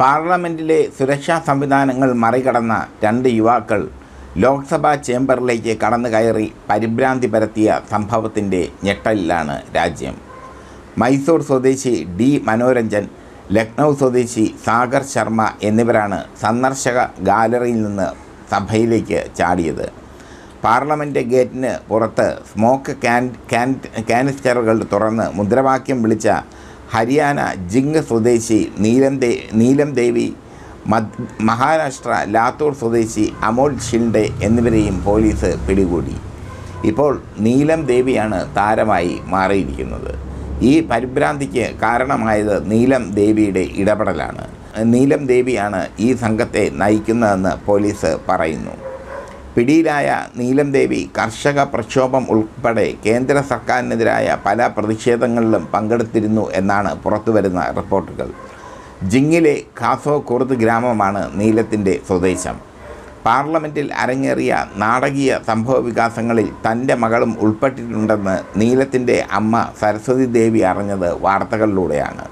പാർലമെന്റിലെ സുരക്ഷാ സംവിധാനങ്ങൾ മറികടന്ന രണ്ട് യുവാക്കൾ ലോക്സഭാ ചേംബറിലേക്ക് കടന്നു കയറി പരിഭ്രാന്തി പരത്തിയ സംഭവത്തിന്റെ ഞെട്ടലിലാണ് രാജ്യം. മൈസൂർ സ്വദേശി ഡി മനോരഞ്ജൻ ലക്നൗ സ്വദേശി സാഗർ ശർമ്മ എന്നിവരാണ് സന്ദർശക ഗാലറിയിൽ നിന്ന് സഭയിലേക്ക് ചാടിയത്. പാർലമെന്റ് ഗേറ്റിന് പുറത്ത് സ്മോക്ക് ക്യാൻ ക്യാൻ കാനിസ്റ്ററുകൾ തുറന്ന് മുദ്രാവാക്യം വിളിച്ച ഹരിയാന ജിങ് സ്വദേശി നീലം ദേ നീലം ദേവി മഹാരാഷ്ട്ര ലാത്തൂർ സ്വദേശി അമോൽ ഷിൻഡെ എന്നിവരെയും പോലീസ് പിടികൂടി. ഇപ്പോൾ നീലം ദേവിയാണ് താരമായി മാറിയിരിക്കുന്നത്. ഈ പരിഭ്രാന്തിക്ക് കാരണമായത് നീലം ദേവിയുടെ ഇടപെടലാണ്. നീലം ദേവിയാണ് ഈ സംഘത്തെ നയിക്കുന്നതെന്ന് പോലീസ് പറയുന്നു. പിടിയിലായ നീലം ദേവി കർഷക പ്രക്ഷോഭം ഉൾപ്പെടെ കേന്ദ്ര സർക്കാരിനെതിരായ പല പ്രതിഷേധങ്ങളിലും പങ്കെടുത്തിരുന്നു എന്നാണ് പുറത്തുവരുന്ന റിപ്പോർട്ടുകൾ. ജിങ്ങിലെ ഖാസോ കുർദ് ഗ്രാമമാണ് നീലത്തിന്റെ സ്വദേശം. പാർലമെന്റിൽ അരങ്ങേറിയ നാടകീയ സംഭവ വികാസങ്ങളിൽ തന്റെ മകളും ഉൾപ്പെട്ടിട്ടുണ്ടെന്ന് നീലത്തിന്റെ അമ്മ സരസ്വതി ദേവി അറിഞ്ഞത് വാർത്തകളിലൂടെയാണ്.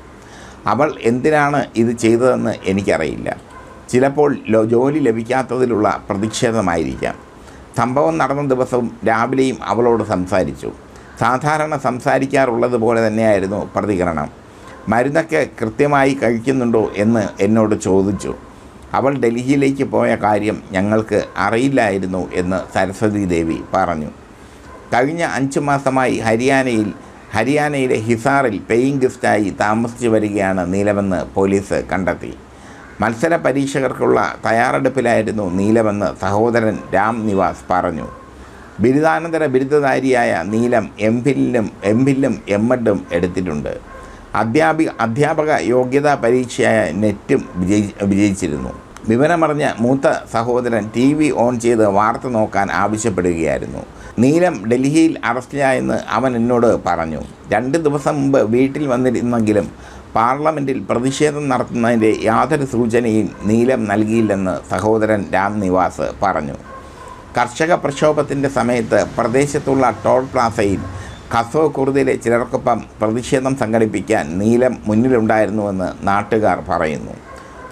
അവൾ എന്തിനാണ് ഇത് ചെയ്തതെന്ന് എനിക്കറിയില്ല. ചിലപ്പോൾ ജോലി ലഭിക്കാത്തതിലുള്ള പ്രതിഷേധമായിരിക്കാം. സംഭവം നടന്ന ദിവസവും രാവിലെയും അവളോട് സംസാരിച്ചു. സാധാരണ സംസാരിക്കാറുള്ളത് പോലെ തന്നെയായിരുന്നു പ്രതികരണം. മരുന്നൊക്കെ കൃത്യമായി കഴിക്കുന്നുണ്ടോ എന്ന് എന്നോട് ചോദിച്ചു. അവൾ ഡൽഹിയിലേക്ക് പോയ കാര്യം ഞങ്ങൾക്ക് അറിയില്ലായിരുന്നു എന്ന് സരസ്വതി ദേവി പറഞ്ഞു. കഴിഞ്ഞ അഞ്ച് മാസമായി ഹരിയാനയിൽ ഹരിയാനയിലെ ഹിസാറിൽ പേയിങ് ഗസ്റ്റായി താമസിച്ചു വരികയാണ് നീലമെന്ന് പോലീസ് കണ്ടെത്തി. മത്സര പരീക്ഷകർക്കുള്ള തയ്യാറെടുപ്പിലായിരുന്നു നീലമെന്ന് സഹോദരൻ രാം നിവാസ് പറഞ്ഞു. ബിരുദാനന്തര ബിരുദധാരിയായ നീലം എം ഫില്ലും എം ഫില്ലും എം എഡും എടുത്തിട്ടുണ്ട്. അധ്യാപിക അധ്യാപക യോഗ്യതാ പരീക്ഷയായ നെറ്റും വിജയി വിജയിച്ചിരുന്നു. വിവരമറിഞ്ഞ മൂത്ത സഹോദരൻ ടി വി ഓൺ ചെയ്ത് വാർത്ത നോക്കാൻ ആവശ്യപ്പെടുകയായിരുന്നു. നീലം ഡൽഹിയിൽ അറസ്റ്റിലായെന്ന് അവൻ എന്നോട് പറഞ്ഞു. രണ്ട് ദിവസം മുമ്പ് വീട്ടിൽ വന്നിരുന്നെങ്കിലും പാർലമെന്റിൽ പ്രതിഷേധം നടത്തുന്നതിന്റെ യാതൊരു സൂചനയും നീലം നൽകിയില്ലെന്ന് സഹോദരൻ രാം നിവാസ് പറഞ്ഞു. കർഷക പ്രക്ഷോഭത്തിന്റെ സമയത്ത് പ്രദേശത്തുള്ള ടോൾ പ്ലാസയിൽ ഖസോ കുർദിലെ ചിലർക്കൊപ്പം പ്രതിഷേധം സംഘടിപ്പിക്കാൻ നീലം മുന്നിലുണ്ടായിരുന്നുവെന്ന് നാട്ടുകാർ പറയുന്നു.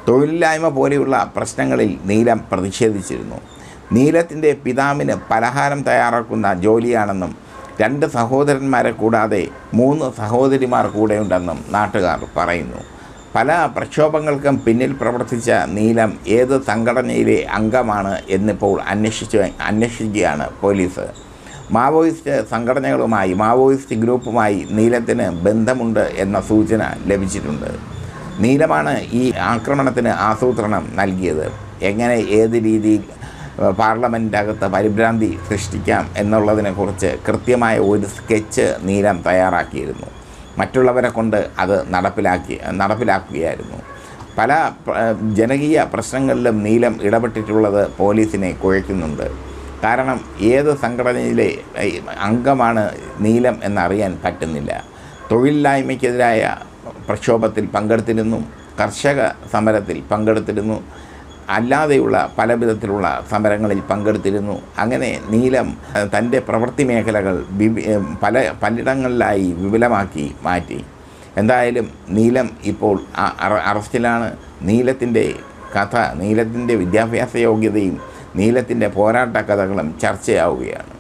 തൊഴിലില്ലായ്മ പോലെയുള്ള പ്രശ്നങ്ങളിൽ നീലം പ്രതിഷേധിച്ചിരുന്നു. നീലത്തിന്റെ പിതാവിന് പലഹാരം തയ്യാറാക്കുന്ന ജോലിയാണെന്നും രണ്ട് സഹോദരന്മാരെ കൂടാതെ മൂന്ന് സഹോദരിമാർ കൂടെയുണ്ടെന്നും നാട്ടുകാർ പറയുന്നു. പല പ്രക്ഷോഭങ്ങൾക്കും പിന്നിൽ പ്രവർത്തിച്ച നീലം ഏത് സംഘടനയിലെ അംഗമാണ് എന്നിപ്പോൾ അന്വേഷിച്ച് അന്വേഷിക്കുകയാണ് പോലീസ്. മാവോയിസ്റ്റ് സംഘടനകളുമായി മാവോയിസ്റ്റ് ഗ്രൂപ്പുമായി നീലത്തിന് ബന്ധമുണ്ട് എന്ന സൂചന ലഭിച്ചിട്ടുണ്ട്. നീലമാണ് ഈ ആക്രമണത്തിന് ആസൂത്രണം നൽകിയത്. എങ്ങനെ ഏത് രീതിയിൽ അകത്ത് പരിഭ്രാന്തി സൃഷ്ടിക്കാം എന്നുള്ളതിനെക്കുറിച്ച് കൃത്യമായ ഒരു സ്കെച്ച് നീലം തയ്യാറാക്കിയിരുന്നു. മറ്റുള്ളവരെ കൊണ്ട് അത് നടപ്പിലാക്കി നടപ്പിലാക്കുകയായിരുന്നു. പല ജനകീയ പ്രശ്നങ്ങളിലും നീലം ഇടപെട്ടിട്ടുള്ളത് പോലീസിനെ കുഴയ്ക്കുന്നുണ്ട്. കാരണം ഏത് സംഘടനയിലെ അംഗമാണ് നീലം എന്നറിയാൻ പറ്റുന്നില്ല. തൊഴിലില്ലായ്മയ്ക്കെതിരായ പ്രക്ഷോഭത്തിൽ പങ്കെടുത്തിരുന്നു കർഷക സമരത്തിൽ പങ്കെടുത്തിരുന്നു അല്ലാതെയുള്ള പല വിധത്തിലുള്ള സമരങ്ങളിൽ പങ്കെടുത്തിരുന്നു. അങ്ങനെ നീലം തന്റെ പ്രവൃത്തി മേഖലകൾ പല പലയിടങ്ങളിലായി വിപുലമാക്കി മാറ്റി. എന്തായാലും നീലം ഇപ്പോൾ അറസ്റ്റിലാണ്. നീലത്തിന്റെ കഥ നീലത്തിന്റെ വിദ്യാഭ്യാസ യോഗ്യതയും നീലത്തിന്റെ പോരാട്ട കഥകളും ചർച്ചയാവുകയാണ്.